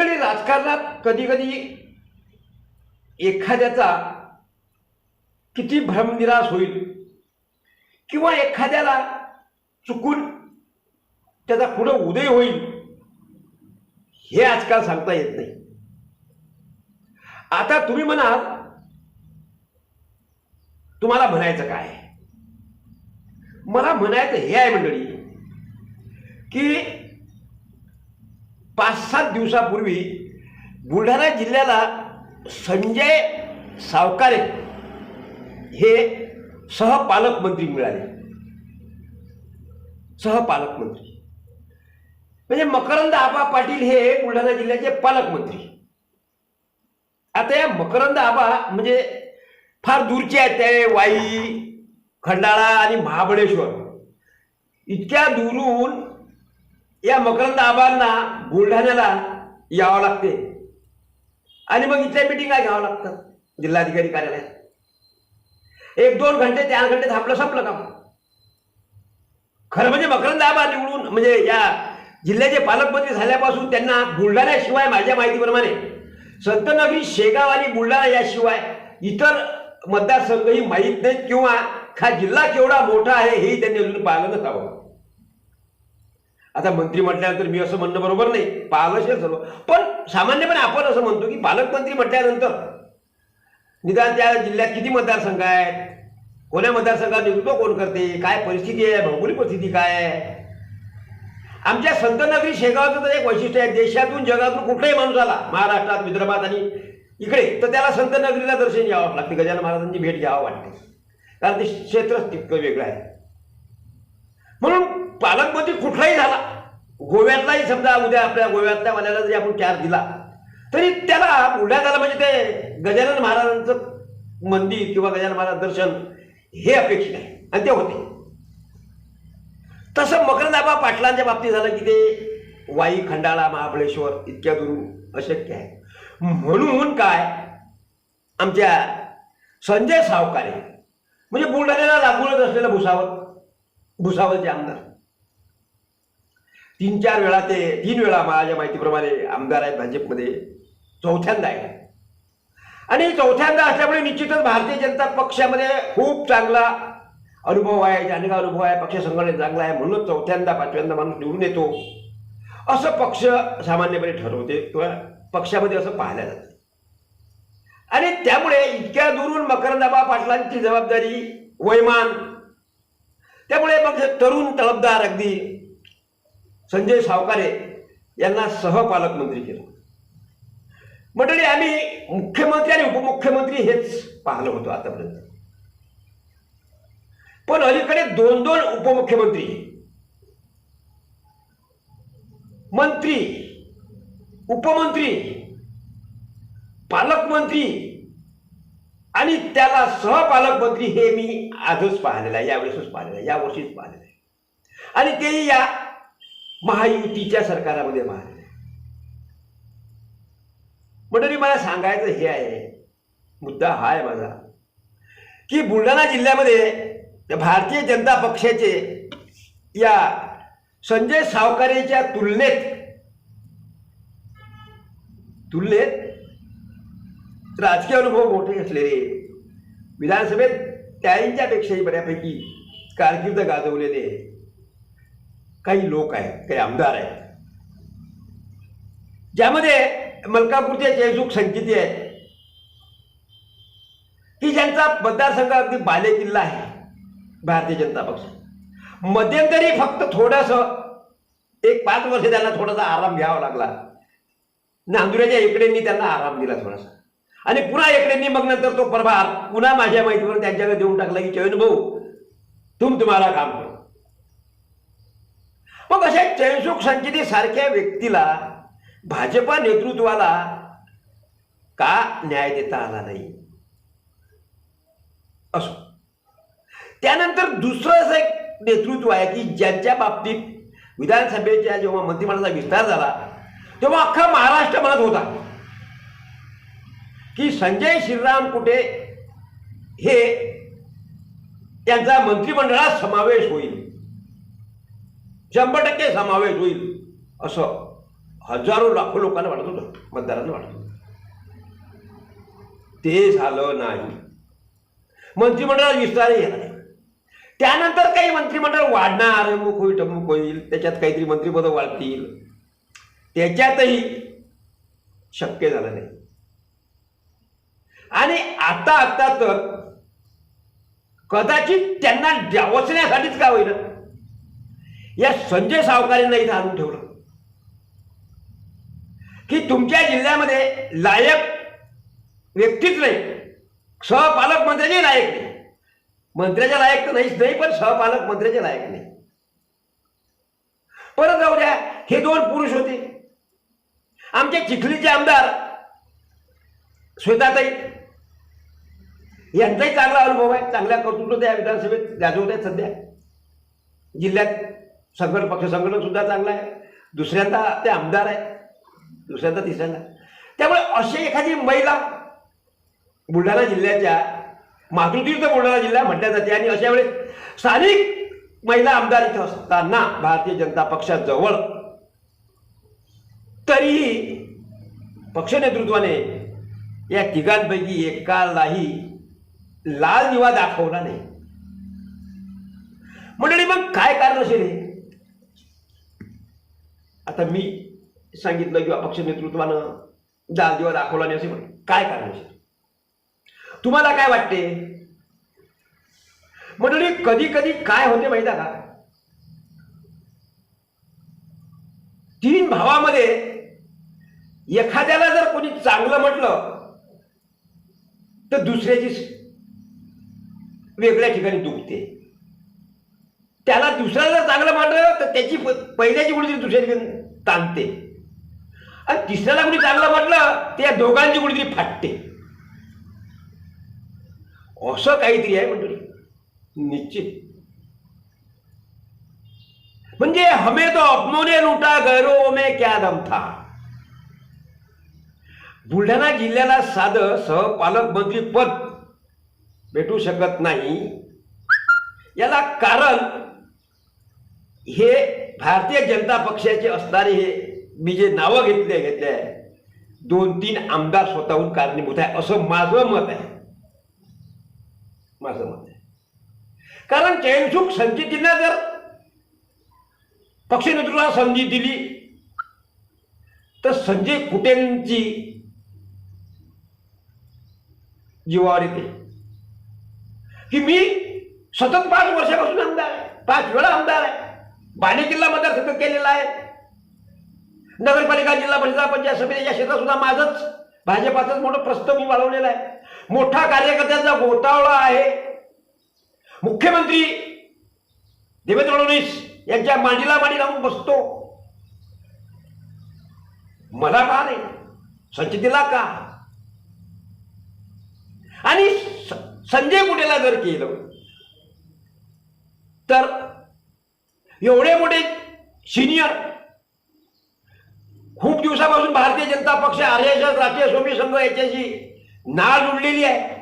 मंडळी राजकारणात कधी कधी एखाद्याचा किती भ्रमनिराश होईल किंवा एखाद्याला चुकून त्याचा पुढं उदय होईल हे आजकाल सांगता येत नाही. आता तुम्ही म्हणाल तुम्हाला म्हणायचं काय? मला म्हणायचं हे आहे मंडळी की पाच सात दिवसापूर्वी बुलढाणा जिल्ह्याला संजय सावकारे हे सहपालकमंत्री मिळाले. सहपालकमंत्री म्हणजे मकरंद आबा पाटील हे बुलढाणा जिल्ह्याचे पालकमंत्री आता या मकरंद आबा म्हणजे फार दूरचे आहेत ते वाई खंडाळा आणि महाबळेश्वर. इतक्या दुरून या मकरंद आबांना बुलढाण्याला यावं लागते. आणि मग इथल्या मिटिंगा घ्यावं लागतं जिल्हाधिकारी कार्यालयात. एक दोन घंटे चार घंटे थांबलं संपलं काम. खरं म्हणजे मकरंद आबा निवडून म्हणजे या जिल्ह्याचे पालकमंत्री झाल्यापासून त्यांना बुलढाण्याशिवाय माझ्या माहितीप्रमाणे संतनगरी शेगाव आणि बुलढाणा याशिवाय इतर मतदारसंघही माहीत नाहीत किंवा हा जिल्हा केवढा मोठा आहे हेही त्यांनी अजून पाहिलं नसावं. आता मंत्री म्हटल्यानंतर मी असं म्हणणं बरोबर नाही पाहिलं सर्व. पण सामान्यपणे आपण असं म्हणतो की पालकमंत्री म्हटल्यानंतर निदान त्या जिल्ह्यात किती मतदारसंघ आहेत? कोण्या मतदारसंघात नेतृत्व कोण करते? काय परिस्थिती आहे? भौगोलिक परिस्थिती काय आहे? आमच्या संतनगरी शेगावचं तर एक वैशिष्ट्य आहे देशातून जगातून कुठलाही माणूस आला महाराष्ट्रात विदर्भात आणि इकडे तर त्याला संतनगरीला दर्शन घ्यावं लागते. गजानन महाराजांची भेट घ्यावं वाटते. कारण ते क्षेत्रच तितकं वेगळं आहे. म्हणून पालकमंत्री कुठलाही झाला. गोव्यातलाही समजा उद्या आपल्या गोव्यातल्या वाल्याला जरी आपण चार दिला तरी त्याला बुलढाण्याला म्हणजे ते गजानन महाराजांचं मंदिर किंवा गजानन महाराज दर्शन हे अपेक्षित आहे. आणि ते होते. तसं मकरदाबा पाटलांच्या बाबतीत झालं की ते वाई खंडाळा महाबळेश्वर इतक्या दुरून अशक्य आहे. म्हणून काय? आमच्या संजय सावकारे म्हणजे बुलढाण्याला लागूनच असलेलं भुसावळ भुसावळचे आमदार. तीन चार वेळा ते तीन वेळा माझ्या माहितीप्रमाणे आमदार आहेत भाजपमध्ये. चौथ्यांदा आहे. आणि चौथ्यांदा असल्यामुळे निश्चितच भारतीय जनता पक्षामध्ये खूप चांगला अनुभव आहे जाणगा अनुभव आहे पक्ष संघटने चांगला आहे म्हणून चौथ्यांदा पाचव्यांदा माणूस निवडून येतो. असं पक्ष सामान्यपणे ठरवते किंवा पक्षामध्ये असं पाहिलं जातं. आणि त्यामुळे इतक्या दुरून मकरंदाबा पाटलांची जबाबदारी वैमान. त्यामुळे मग तरुण तळपदार अगदी संजय सावकारे यांना सहपालकमंत्री केलं. मंडळी आम्ही मुख्यमंत्री आणि उपमुख्यमंत्री हेच पाहिलं होतं आतापर्यंत. पण अलीकडे दोन दोन उपमुख्यमंत्री मंत्री उपमंत्री पालकमंत्री आणि त्याला सहपालकमंत्री हे मी आजच पाहिलेलं आहे यावेळेसच पाहिलेलं आहे यावर्षीच पाहिलेलं आहे. आणि तेही या महायुतीच्या सरकारामध्ये महाराज आहे मंडळी मला सांगायचं हे आहे मुद्दा हा आहे माझा की बुलढाणा जिल्ह्यामध्ये भारतीय जनता पक्षाचे या संजय सावकारेच्या तुलनेत तुलनेत राजकीय अनुभव मोठे असलेले विधानसभेत त्यांच्यापेक्षाही बऱ्यापैकी कारकीर्द गाजवलेले काही लोक आहेत काही आमदार आहेत. ज्यामध्ये मलकापूरचे जयसुख संचिती आहेत. की ज्यांचा मतदारसंघ अगदी बाले किल्ला आहे भारतीय जनता पक्ष. मध्यंतरी फक्त थोडस एक पाच वर्ष त्यांना थोडासा आराम घ्यावा लागला. नांदुऱ्याच्या इकडेंनी त्यांना आराम दिला थोडासा. आणि पुन्हा एकडेंनी मग नंतर तो प्रभार पुन्हा माझ्या माहितीवर त्यांच्याकडे देऊन टाकला की चयन भाऊ तुम तुम्हाला काम करू. मग अशा चैनसुख संचिती सारख्या व्यक्तीला भाजपा नेतृत्वाला का न्याय देता आला नाही? असो. त्यानंतर दुसरं असं एक नेतृत्व आहे की ज्यांच्या बाबतीत विधानसभेच्या जेव्हा मंत्रिमंडळाचा विस्तार झाला तेव्हा अख्खा महाराष्ट्र म्हणत होता की संजय श्रीराम कुठे हे त्यांचा मंत्रिमंडळात समावेश होईल. शंभर टक्के समावेश होईल असं हजारो लाखो लोकांना वाटत होतं मतदारांना वाटत होतं. ते झालं नाही. मंत्रिमंडळ विस्तारही झाला त्यानंतर काही मंत्रिमंडळ वाढणार अमुक होईल टमुक होईल त्याच्यात काहीतरी मंत्रिपदं वाढतील. त्याच्यातही शक्य झालं नाही. आणि आता आता तर कदाचित त्यांना डावचण्यासाठीच का होईना? या संजय सावकारेंना इथं आणून ठेवलं. की तुमच्या जिल्ह्यामध्ये लायक व्यक्तीच नाही सहपालक मंत्र्याचे लायक नाही. मंत्र्याच्या लायक तर नाहीच नाही पण सहपालक मंत्र्याचे लायक नाही. परत जाऊ द्या हे दोन पुरुष होते. आमचे चिखलीचे आमदार श्वेताताई यांचाही चांगला अनुभव आहे चांगल्या कर्तृत्व त्या विधानसभेत गाजवत आहेत सध्या. जिल्ह्यात संघट पक्ष संघटन सुद्धा चांगलं आहे. दुसऱ्यांदा ते आमदार आहे. दुसऱ्यांदा तिसऱ्यांदा. त्यामुळे अशी एखादी महिला बुलढाणा जिल्ह्याच्या मातृतीर्थ बुलढाणा जिल्हा म्हटल्या जाते आणि अशा वेळेस स्थानिक महिला आमदार इथं असताना भारतीय जनता पक्षाजवळ तरीही पक्ष नेतृत्वाने या तिघांपैकी एकालाही लाल दिवा दाखवला नाही. मंडळी मग काय कारण असेल हे? आता मी सांगितलं किंवा पक्ष नेतृत्वानं जाल दिवा दाखवला नाही असे काय कारण तुम्हाला काय वाटते? मंडळी कधी कधी काय होते माहिती आहे का? तीन भावामध्ये एखाद्याला जर कोणी चांगलं म्हटलं तर दुसऱ्याची वेगळ्या ठिकाणी दुखते. त्याला दुसऱ्याला जर चांगलं म्हटलं तर त्याची पहिल्याची कुठेतरी दुसऱ्या ठिकाणी ताणते. आणि तिसऱ्याला कुणी चांगलं म्हटलं त्या दोघांची कुणीतरी फाटते. असं काहीतरी आहे मंडळी. निश्चित. म्हणजे हमें तो अपनों ने गैरो गैरों में क्या दम था? बुलढाणा जिल्ह्याला साधं सहपालकमंत्री पद भेटू शकत नाही. याला कारण हे भारतीय जनता पक्षाचे असणारे हे मी जे नावं घेतले घेतले आहे दोन तीन आमदार स्वतःहून कारणीभूत आहे असं माझं मत आहे. माझं मत आहे. कारण चयनसुख संचितींना जर पक्ष नेतृत्वाला संधी दिली तर संजय कुटेंची जीवावर येते. की मी सतत पाच वर्षापासून आमदार आहे पाच वेळा आमदार आहे. बाणे जिल्हा मतदारसंघ केलेला आहे. नगरपालिका जिल्हा परिषद पंचायत समिती या क्षेत्रात सुद्धा माझंच भाजपाचंच मोठं प्रस्ताव मी वाढवलेला आहे. मोठा कार्यकर्त्यांचा गोतावळा आहे. मुख्यमंत्री देवेंद्र फडणवीस यांच्या मांडीला मांडी लावून बसतो. मला का नाही? संचितीला का? आणि संजय कुटेला जर केलं तर एवढे मोठे सिनियर खूप दिवसापासून भारतीय जनता पक्ष आर एस एस राष्ट्रीय स्वामी संघ याच्याशी नाळ जुडलेली आहे.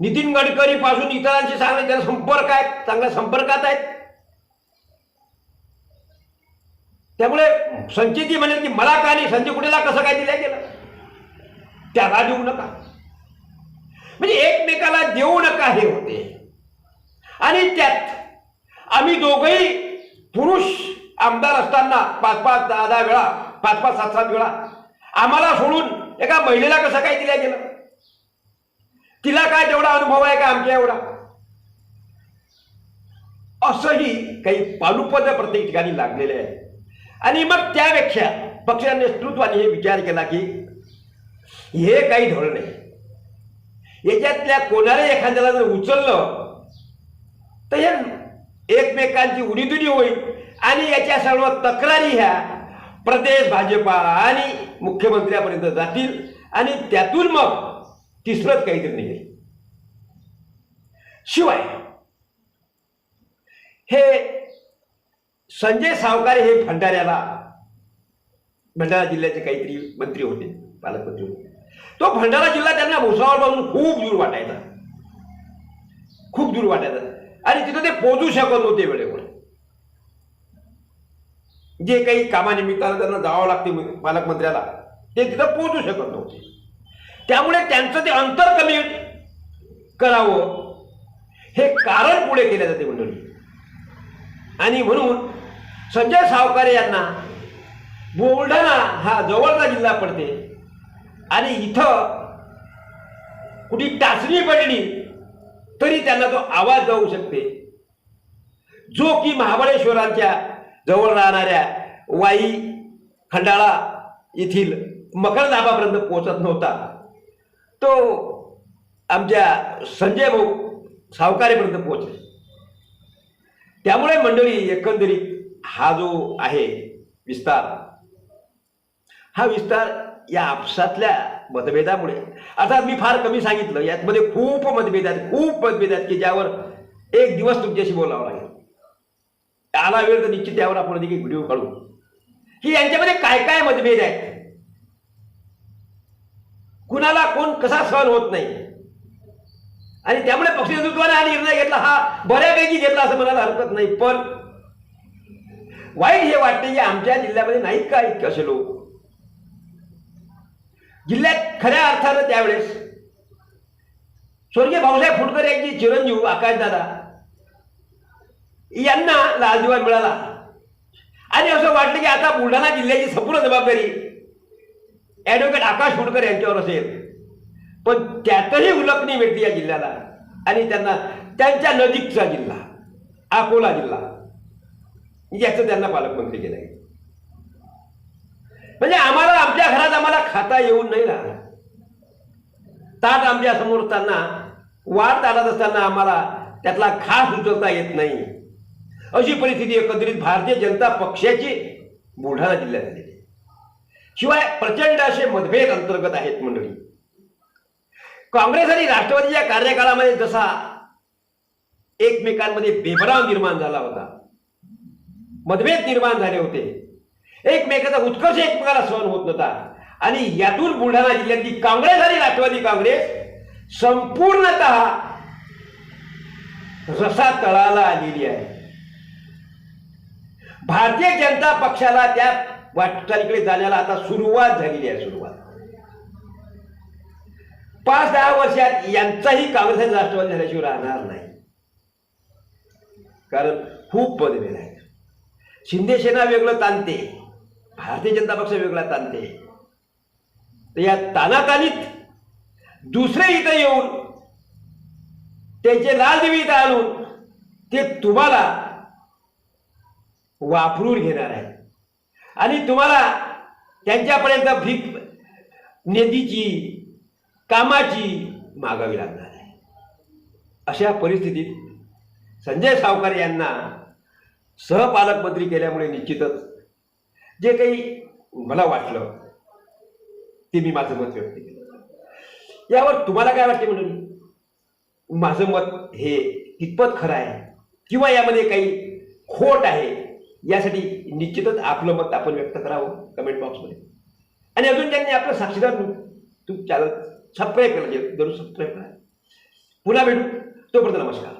नितीन गडकरी पासून इतरांशी चांगले त्यांना संपर्क आहेत चांगल्या संपर्कात आहेत. त्यामुळे संचिती म्हणेल की मला का नाही संजय कुठेला कसं काय दिलं गेलं? त्याला देऊ नका. म्हणजे एकमेकाला देऊ नका हे होते. आणि त्यात आम्ही दोघही पुरुष आमदार असताना पाच पाच दहा दहा वेळा पाच पाच सात सात वेळा आम्हाला सोडून एका महिलेला कसं काय दिल्या गेलं? तिला काय तेवढा अनुभव आहे का आमच्या एवढा? असंही काही पालुपद प्रत्येक ठिकाणी लागलेले आहे. आणि मग त्यापेक्षा पक्ष नेतृत्वाने हे विचार केला की हे काही धोरण आहे. याच्यातल्या कोणाला एखाद्याला जर उचललं तर हे एकमेकांची उडीदुडी होईल. आणि याच्या सर्व तक्रारी ह्या प्रदेश भाजपा आणि मुख्यमंत्र्यापर्यंत जातील. आणि त्यातून मग तिसरंच काहीतरी निघेल. शिवाय हे संजय सावकारे हे भंडाऱ्याला भंडारा जिल्ह्याचे काहीतरी मंत्री होते पालकमंत्री होते. तो भंडारा जिल्हा त्यांना भुसावळपासून खूप दूर वाटायचा. खूप दूर वाटायचा. आणि तिथं ते पोचू शकत नव्हते वेळेवर. जे काही कामानिमित्तानं त्यांना जावं लागते पालकमंत्र्याला ते तिथं पोचू शकत नव्हते. त्यामुळे त्यांचं ते अंतर कमी करावं हे कारण पुढे केले जाते मंडळी. आणि म्हणून संजय सावकारे यांना बुलढाणा हा जवळचा जिल्हा पडते. आणि इथं कुठे टाचणी पडली तरी त्यांना तो आवाज जाऊ शकते. जो की महाबळेश्वरांच्या जवळ राहणाऱ्या वाई खंडाळा येथील मकरदाबापर्यंत पोहोचत नव्हता. तो आमच्या संजय भाऊ सावकारेपर्यंत पोहोचले. त्यामुळे मंडळी एकंदरीत हा जो आहे विस्तार हा विस्तार या आपसातल्या मतभेदामुळे. अर्थात मी फार कमी सांगितलं यातमध्ये खूप मतभेद आहेत खूप मतभेद आहेत की ज्यावर एक दिवस तुमच्याशी बोलावं लागेल. आला वेळ तर निश्चित त्यावर आपण एक व्हिडिओ काढू. की यांच्यामध्ये काय काय मतभेद आहेत? कुणाला कोण कसा सहन होत नाही? आणि त्यामुळे पक्ष नेतृत्वाने हा निर्णय घेतला हा बऱ्यापैकी घेतला असं म्हणायला हरकत नाही. पण वाईट हे वाटते की आमच्या जिल्ह्यामध्ये नाहीत का इतके असे लोक? जिल्ह्यात खऱ्या अर्थानं त्यावेळेस स्वर्गीय भाऊसाहेब फुटकर यांची चिरंजीव आकाशदादा यांना लालदिवा मिळाला. आणि असं वाटलं की आता बुलढाणा जिल्ह्याची संपूर्ण जबाबदारी ॲडव्होकेट आकाश फुटकर यांच्यावर असेल. पण त्यातही उलकणी भेटली या जिल्ह्याला आणि त्यांना त्यांच्या नजीकचा जिल्हा अकोला जिल्हा याचं त्यांना पालकमंत्री केलं आहे म्हणजे आम्हाला आमच्या घरात आम्हाला खाता येऊन नाही राहणार ताट आमच्यासमोर असताना वाद ताटत असताना आम्हाला त्यातला खास उचलता येत नाही. अशी परिस्थिती एकत्रित भारतीय जनता पक्षाची बुलढाणा जिल्ह्यात झालेली आहे. शिवाय प्रचंड असे मतभेद अंतर्गत आहेत मंडळी. काँग्रेस आणि राष्ट्रवादीच्या कार्यकाळामध्ये जसा एकमेकांमध्ये बेभराव निर्माण झाला होता मतभेद निर्माण झाले होते एकमेकाचा उत्कर्ष एकमेकाला सहन होत नव्हता. आणि यातून बुलढाणा जिल्ह्यातली काँग्रेस आणि राष्ट्रवादी काँग्रेस संपूर्णत रसा तळाला आलेली आहे. भारतीय जनता पक्षाला त्या वाटचालीकडे जाण्याला आता सुरुवात झालेली आहे सुरुवात. पाच दहा वर्षात यांचाही काँग्रेस आणि राष्ट्रवादी झाल्याशिवाय राहणार नाही. कारण खूप मतभेद आहे. शिंदे सेना वेगळं ताणते. भारतीय जनता पक्ष वेगळा ताणते. तर या तानातानीत दुसरे इथं येऊन त्यांचे लालदेवी इथं आणून ते तुम्हाला वापरून घेणार आहे आणि तुम्हाला त्यांच्यापर्यंत भीक निधीची कामाची मागावी लागणार आहे. अशा परिस्थितीत संजय सावकार यांना सहपालकमंत्री केल्यामुळे निश्चितच जे काही मला वाटलं ते मी माझं मत व्यक्त केलं. यावर तुम्हाला काय वाटते म्हणून? माझं मत हे कितपत खरं आहे? किंवा यामध्ये काही खोट आहे? यासाठी निश्चितच आपलं मत आपण व्यक्त करावं कमेंट बॉक्समध्ये आणि अजून त्यांनी आपलं साक्षीदार तू चॅनल सबस्क्राईब केलं म्हणजे जरूर सबस्क्राईब करा. पुन्हा भेटू. तोपर्यंत नमस्कार.